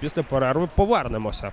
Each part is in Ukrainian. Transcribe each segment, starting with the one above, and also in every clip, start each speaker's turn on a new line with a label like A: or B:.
A: Після перерви повернемося.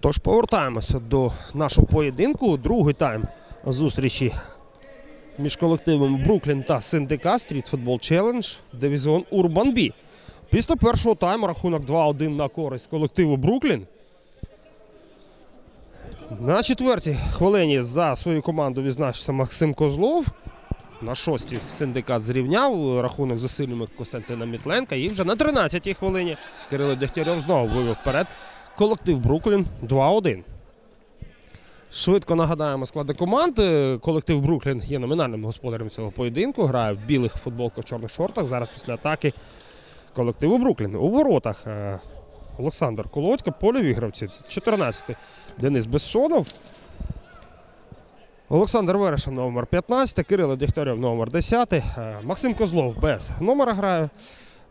A: Тож повертаємося до нашого поєдинку. Другий тайм зустрічі між колективами Бруклін та Синдика Стріт Футбол Челендж, дивізіон Урбан Бі. Після першого тайму рахунок 2-1 на користь колективу Бруклін. На четвертій хвилині за свою команду відзначився Максим Козлов. На шостій синдикат зрівняв рахунок зусиллями Костянтина Мітленка. І вже на 13-й хвилині Кирило Дегтярьов знову вивів вперед колектив Бруклін 2-1. Швидко нагадаємо склади команди. Колектив Бруклін є номінальним господарем цього поєдинку. Грає в білих футболках, чорних шортах. Зараз після атаки колективу Бруклін. У воротах е, Олександр Колодько, польові гравці. 14-й Денис Бессонов. Олександр Вереша номер 15, Кирило Дегтярьов номер 10, е, Максим Козлов без номера грає.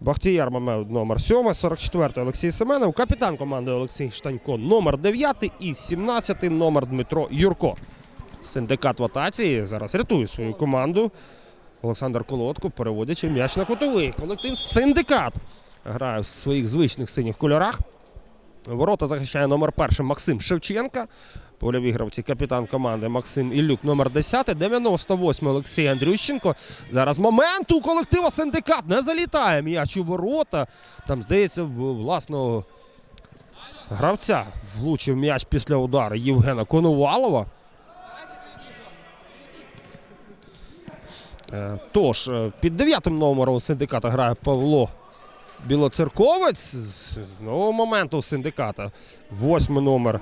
A: Бахтіяр Мамед номер 7, 44 Олексій Семенов, капітан команди Олексій Штанько номер 9 і 17 номер Дмитро Юрко. Синдикат в атації зараз рятує свою команду. Олександр Колодко, переводячи м'яч на кутовий. Колектив Синдикат грає в своїх звичних синіх кольорах. Ворота захищає номер перший Максим Шевченка. Польові гравці капітан команди Максим Ілюк номер 10, 98 Олексій Андрющенко. Зараз момент у колектива Синдикат не залітає м'яч у ворота. Там, здається, власного гравця влучив м'яч після удару Євгена Коновалова. Е, Тож, е, під дев'ятим номером синдиката грає Павло Білоцерковець. З нового моменту синдиката. Восьмий номер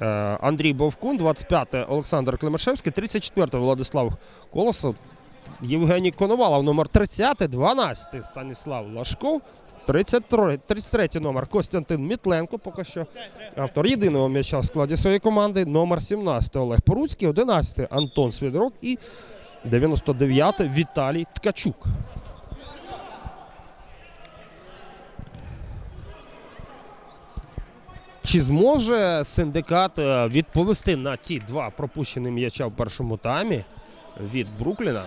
A: е, Андрій Бовкун, 25-й Олександр Климашевський, 34-й Владислав Колосов, Євгеній Коновалов, номер 30, 12 Станіслав Лашков. 33, 33 номер Костянтин Мітленко, поки що автор єдиного м'яча в складі своєї команди. Номер 17 Олег Поруцький, 11 Антон Свідрок і 99 Віталій Ткачук. Чи зможе синдикат е, відповісти на ті два пропущені м'яча в першому таймі від Брукліна?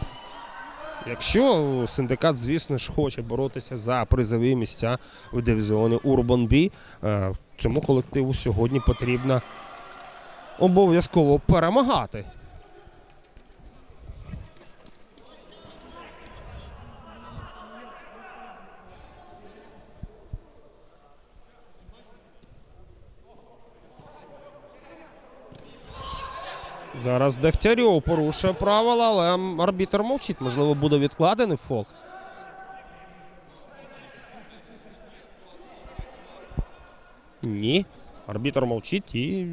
A: Якщо синдикат, звісно ж, хоче боротися за призові місця в дивізіоні Урбан Бі, е, цьому колективу сьогодні потрібно обов'язково перемагати. Зараз Дегтярьов порушує правила, але арбітер мовчить. Можливо, буде відкладений фол. Ні. Арбітер мовчить і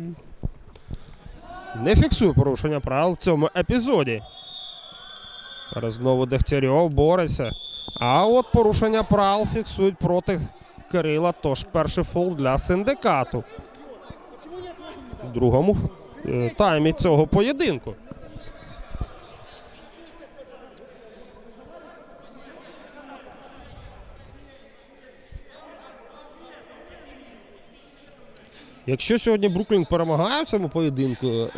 A: не фіксує порушення правил в цьому епізоді. Зараз знову Дегтярьов бореться. А от порушення правил фіксують проти Кирила. Тож перший фол для синдикату. В другому таймі цього поєдинку. Якщо сьогодні Бруклін перемагає в цьому поєдинку, е,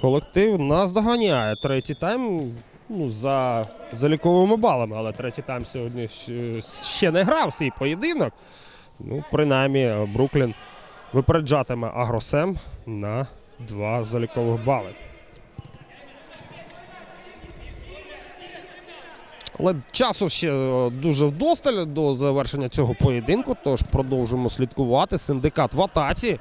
A: колектив нас доганяє. Третій тайм ну, за заліковими балами, але третій тайм сьогодні ще не грав свій поєдинок. Ну, принаймні, Бруклін випереджатиме Агросем на два залікових бали. Але часу ще е, дуже вдосталь до завершення цього поєдинку, тож продовжуємо слідкувати. Синдикат в атаці.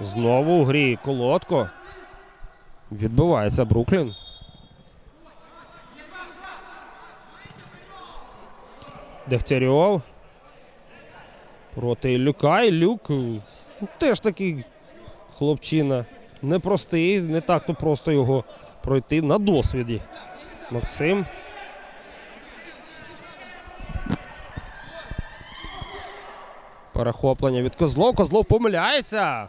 A: Знову у грі колодко. Відбивається Бруклін. Дегтярьов. Проти Іллюка. Іллюк е, теж такий хлопчина. Непростий, не так то просто його пройти на досвіді. Максим. Перехоплення від Козлов. Козлов помиляється.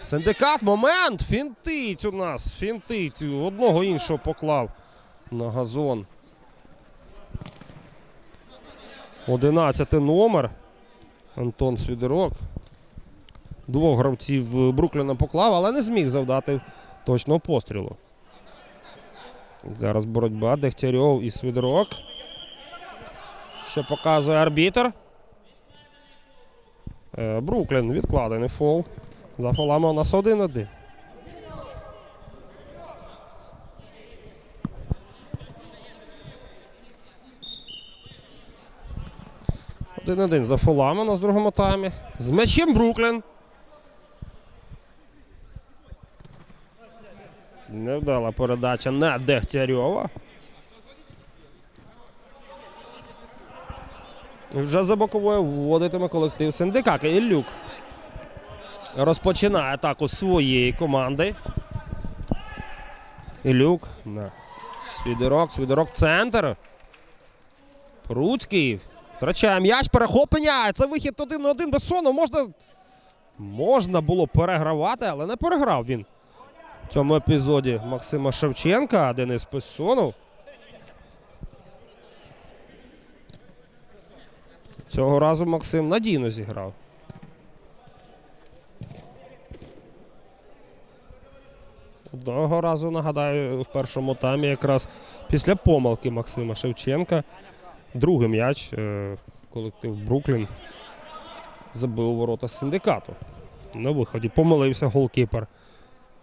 A: Синдикат, момент. Фінтиць у нас. Фінтиць. Одного іншого поклав на газон. 11 номер. Антон Свідерок. Двох гравців Брукліна поклав, але не зміг завдати точного пострілу. Зараз боротьба Дегтярьов і Свідорок. Що показує арбітр. Е, Бруклін відкладений фол. За фолами у нас 1-1. Один-один за фолами в другому таймі. З м'ячем Бруклін. Невдала передача на Дегтярьова. Вже за боковою вводитиме колектив Синдикака. Іллюк розпочинає атаку своєї команди. Ілюк на Свідорок, Свідорок центр. Пруцький. Втрачає м'яч, перехоплення. Це вихід один на один без сону. Можна, можна було перегравати, але не переграв він в цьому епізоді Максима Шевченка, Денис Песонов. Цього разу Максим надійно зіграв. Одного разу нагадаю в першому таймі якраз після помилки Максима Шевченка. Другий м'яч е, колектив Бруклін забив ворота синдикату. На виході помилився голкіпер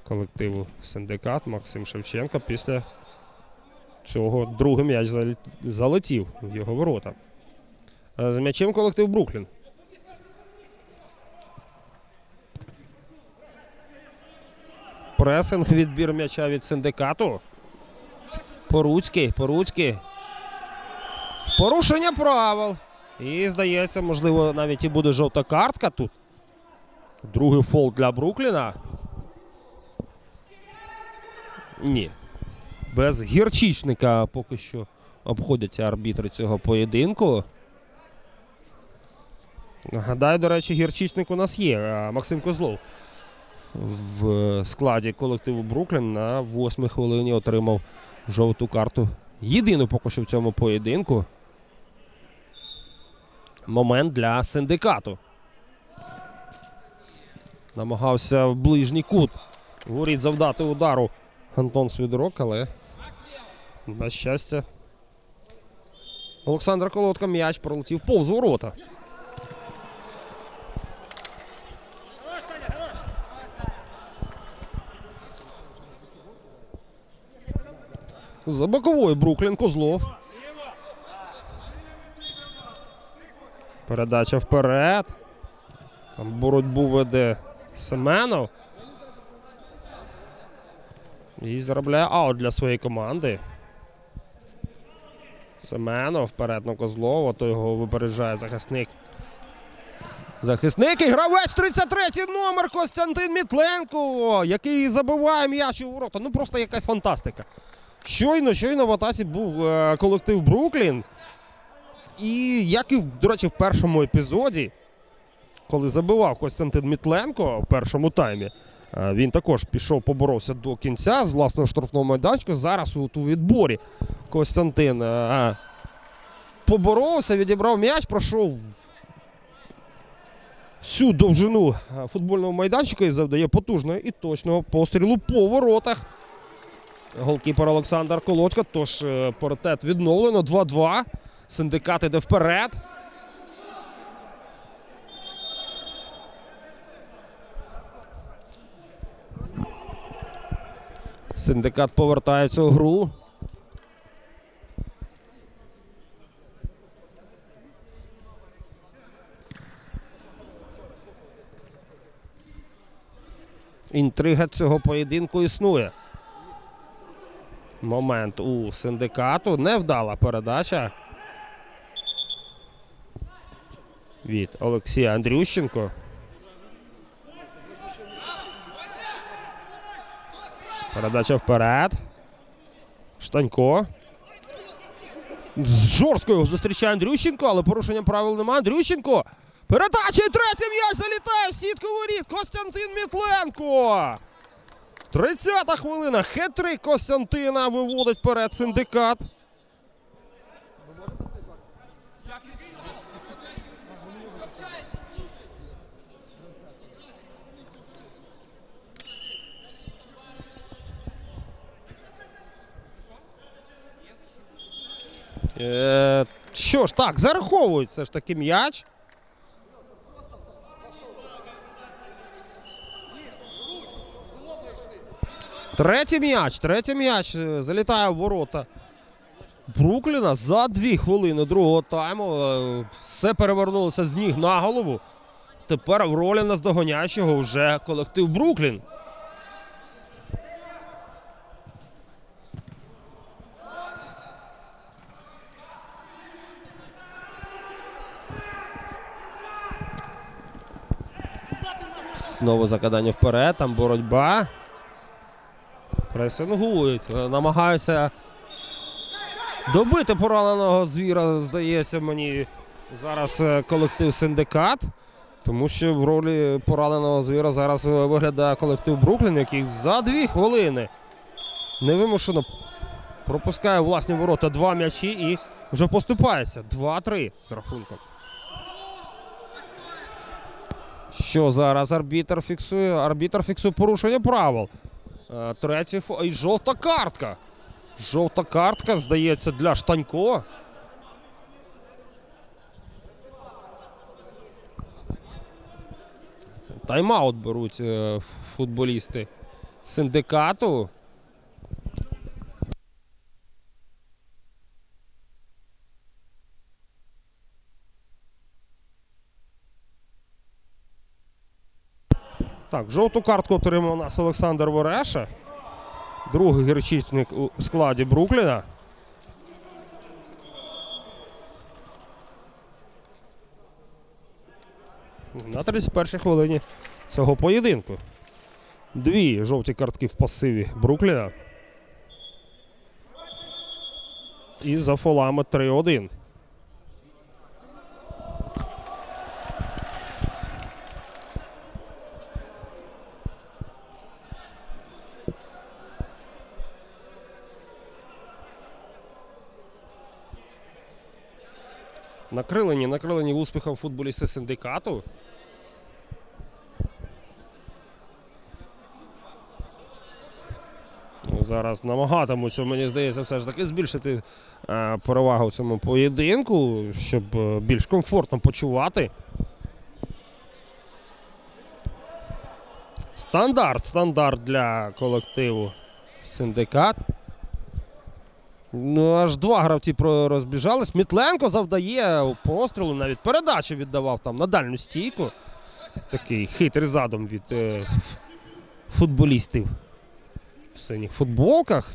A: колективу Синдикат Максим Шевченко. Після цього другий м'яч залетів в його ворота. Е, З м'ячем колектив Бруклін. Пресинг, відбір м'яча від синдикату. Поруцький, Поруцький. Порушення правил. І, здається, можливо, навіть і буде жовта картка тут. Другий фол для Брукліна. Ні. Без гірчичника поки що обходяться арбітри цього поєдинку. Нагадаю, до речі, гірчичник у нас є. Максим Козлов в складі колективу Бруклін на восьмій хвилині отримав жовту карту. Єдину поки що в цьому поєдинку. Момент для синдикату. Намагався в ближній кут воріт завдати удару Антон Свідорок, але на щастя. Олександр Колодка м'яч пролетів повз ворота. За боковою Бруклін Козлов. Передача вперед. Там боротьбу веде Семенов. І заробляє аут для своєї команди. Семенов вперед на Козлова, то його випереджає захисник. Захисник і гравець 33 номер Костянтин Мітленко, який забиває м'яч у ворота. Ну просто якась фантастика. Щойно, щойно в атаці був е, колектив Бруклін. І як і, до речі, в першому епізоді, коли забивав Костянтин Мітленко в першому таймі, е, він також пішов, поборовся до кінця з власного штрафного майданчика. Зараз у відборі Костянтин е, поборовся, відібрав м'яч, пройшов всю довжину е, футбольного майданчика і завдає потужного і точного пострілу по воротах. Голкіпер Олександр Колодько. Тож е, паритет відновлено. 2-2. Синдикат іде вперед. Синдикат повертається у гру. Інтрига цього поєдинку існує. Момент у синдикату. Невдала передача. Від Олексія Андрющенко. Передача вперед. Штанько. З жорсткою зустрічає Андрющенко, але порушення правил немає. Андрющенко. Передача і третій м'яч залітає в сітку воріт. Костянтин Мітленко. 30-та хвилина. Хитрий Костянтина виводить перед синдикат. Е, що ж, так, зараховують все ж таки м'яч. Третій м'яч, третій м'яч е, залітає в ворота Брукліна за дві хвилини другого тайму. Е, Все перевернулося з ніг на голову. Тепер в ролі наздоганяючого вже колектив Бруклін. Знову закидання вперед, там боротьба. Пресингують, е, намагаються добити пораненого звіра, здається мені, зараз е, колектив синдикат. Тому що в ролі пораненого звіра зараз е, виглядає колектив Бруклін, який за дві хвилини невимушено пропускає власні ворота два м'ячі і вже поступається. 2-3 з рахунком. Що зараз арбітр фіксує? Арбітр фіксує порушення правил. Е, Третій і жовта картка. Жовта картка, здається, для Штанько. Тайм-аут беруть е, футболісти синдикату. Так, жовту картку отримав у нас Олександр Вореша. Другий гірчичник у складі Брукліна. На 31-й хвилині цього поєдинку. Дві жовті картки в пасиві Брукліна. І за фолами 3-1. Накрилені, накрилені успіхом футболісти синдикату. Зараз намагатимуться, мені здається, все ж таки збільшити е, перевагу в цьому поєдинку, щоб е, більш комфортно почувати. Стандарт, стандарт для колективу синдикат. Ну, аж два гравці розбіжались. Мітленко завдає пострілу, навіть передачу віддавав там на дальню стійку. Такий хитрий задум від е, футболістів в синіх футболках.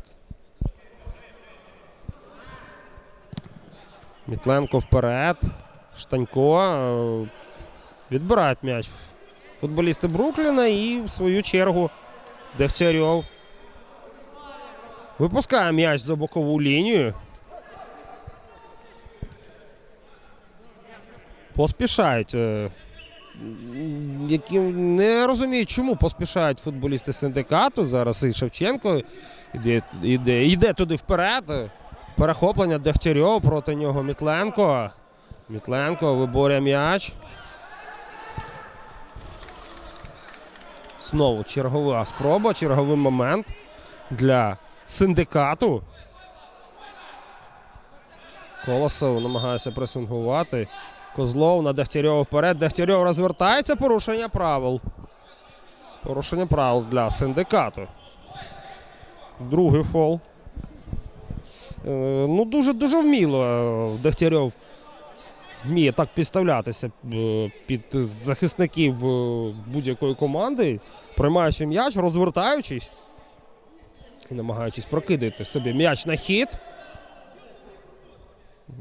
A: Мітленко вперед. Штанько. е, Відбирають м'яч футболісти Брукліна і в свою чергу Дегтярьов випускає м'яч за бокову лінію. Поспішають. е, Які не розуміють, чому поспішають футболісти синдикату. Зараз і Шевченко йде, йде, йде туди вперед. Перехоплення Дегтярьов проти нього Мітленко. Мітленко виборює м'яч. Знову чергова спроба, черговий момент для синдикату. Колосов намагається пресингувати. Козлов на Дегтярьова вперед. Дегтярьов розвертається. Порушення правил. Порушення правил для синдикату. Другий фол. Е, ну, дуже дуже вміло е, Дегтярьов вміє так підставлятися е, під захисників будь-якої команди, приймаючи м'яч, розвертаючись і намагаючись прокидати собі м'яч на хід.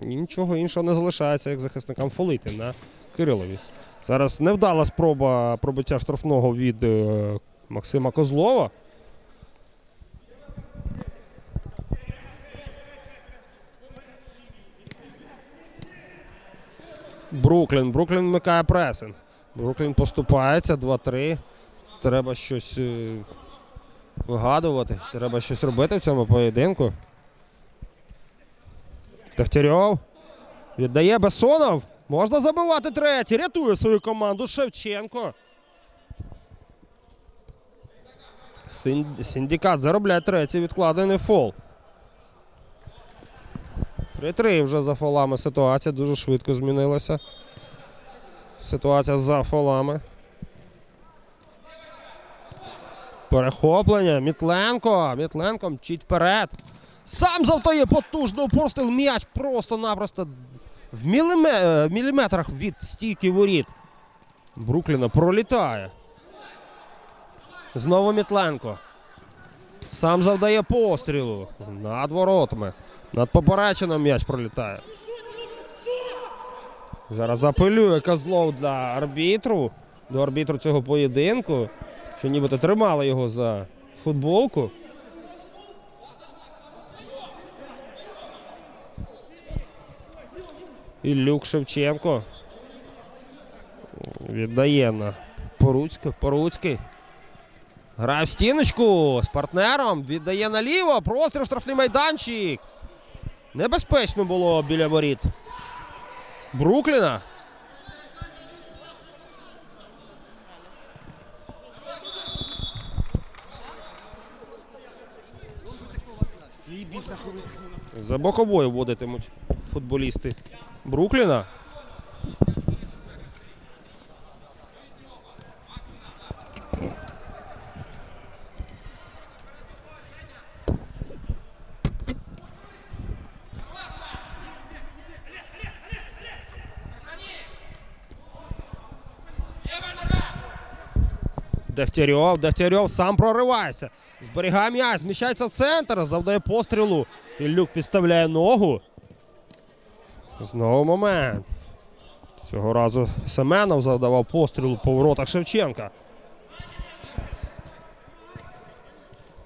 A: І нічого іншого не залишається, як захисникам фолити на Кирилові. Зараз невдала спроба пробиття штрафного від е, Максима Козлова. Бруклін. Бруклін вмикає пресинг. Бруклін поступається 2-3. Треба щось е, вигадувати. Треба щось робити в цьому поєдинку. Дегтярьов віддає Бесонов. Можна забивати третій. Рятує свою команду Шевченко. Син- Синдикат заробляє третій відкладений фол. 3-3 вже за фолами ситуація дуже швидко змінилася. Ситуація за фолами. Перехоплення. Мітленко. Мітленко мчить вперед. Сам завдає потужний постріл. М'яч просто-напросто в е, міліметрах від стійки воріт. Брукліна пролітає. Знову Мітленко. Сам завдає пострілу. Над воротами. Над поперечиною м'яч пролітає. Зараз апелює Козлов для арбітру. До арбітру цього поєдинку. Що нібито тримали його за футболку. Іллюк Шевченко. Віддає на Поруцька. Поруцький. Грає в стіночку з партнером. Віддає наліво. Простріл штрафний майданчик. Небезпечно було біля воріт. Брукліна. За бокобою вводитимуть футболісти Брукліна. Дегтярьов, Дегтярьов сам проривається. Зберігає м'яч, зміщається в центр, завдає пострілу. Іллюк підставляє ногу. Знову момент. Цього разу Семенов завдавав пострілу по воротах Шевченка.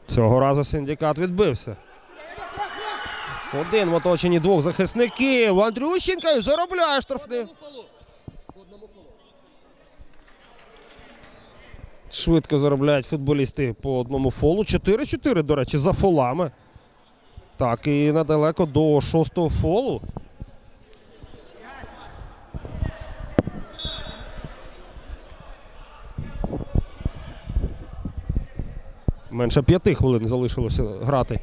A: Цього разу синдикат відбився. Один в оточенні двох захисників. Андрющенка і заробляє штрафний. Швидко заробляють футболісти по одному фолу. 4-4, до речі, за фолами. Так, і недалеко до шостого фолу. Менше п'яти хвилин залишилося грати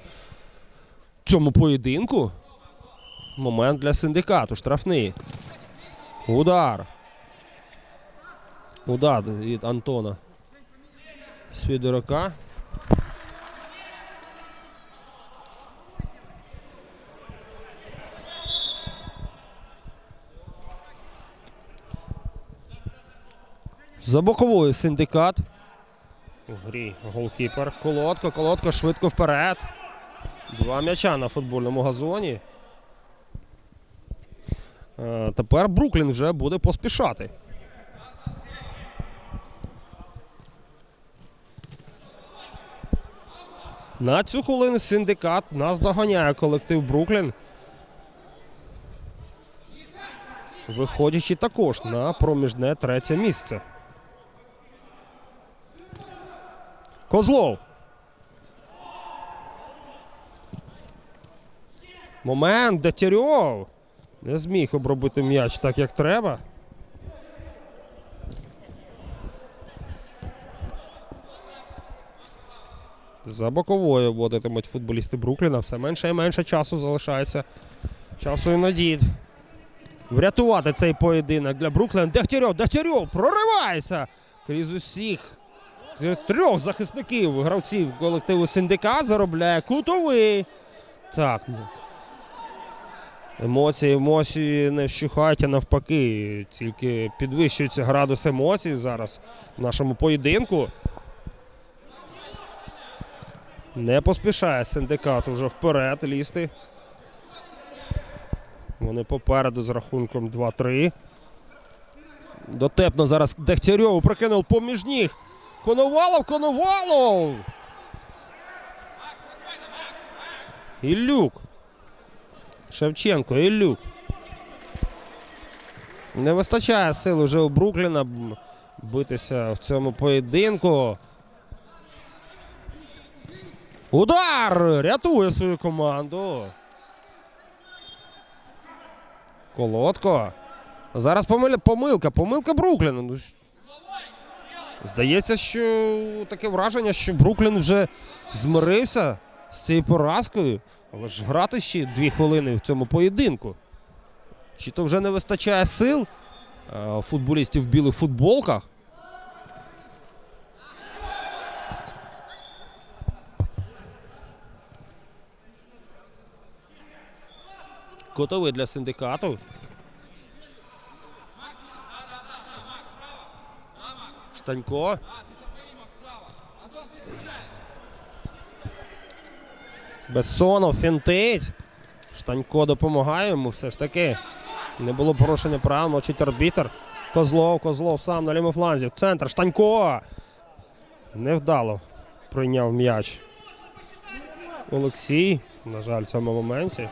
A: в цьому поєдинку. Момент для синдикату. Штрафний. Удар. Удар від Антона. Свідорока. За боковою синдикат. У грі голкіпер. Колодко, колодко швидко вперед. Два м'яча на футбольному газоні. Е, Тепер Бруклін вже буде поспішати. На цю хвилину синдикат нас доганяє колектив Бруклін. Виходячи також на проміжне третє місце. Козлов. Момент, Дегтярьов. Не зміг обробити м'яч так, як треба. За боковою вводитимуть футболісти Брукліна. Все менше і менше часу залишається. Часу і надій. Врятувати цей поєдинок для Брукліна. Дегтярьов, Дегтярьов проривається крізь усіх трьох захисників гравців колективу Синдикат заробляє кутовий. Так. ну. Емоції, емоції не вщухають, а навпаки. Тільки підвищується градус емоцій зараз в нашому поєдинку. Не поспішає синдикат уже вперед лізти. Вони попереду з рахунком 2-3. Дотепно зараз Дегтярьов прокинув поміж ніг. Коновалов, Коновалов! Ілюк. Шевченко, Ілюк. Не вистачає сил уже у Брукліна битися в цьому поєдинку. Удар! Рятує свою команду. Колодко. Зараз помилка, помилка Брукліна. Ну, Здається, що таке враження, що Бруклін вже змирився з цією поразкою. Але ж грати ще дві хвилини в цьому поєдинку. Чи то вже не вистачає сил е, футболістів в білих футболках? Готовий для синдикату. Штанько. Бессонов фінтить. Штанько допомагає йому все ж таки. Не було порушення прав, мовчить арбітер. Козлов, Козлов сам на лівому фланзі. В центр. Штанько. Невдало прийняв м'яч. Олексій. На жаль, в цьому моменті.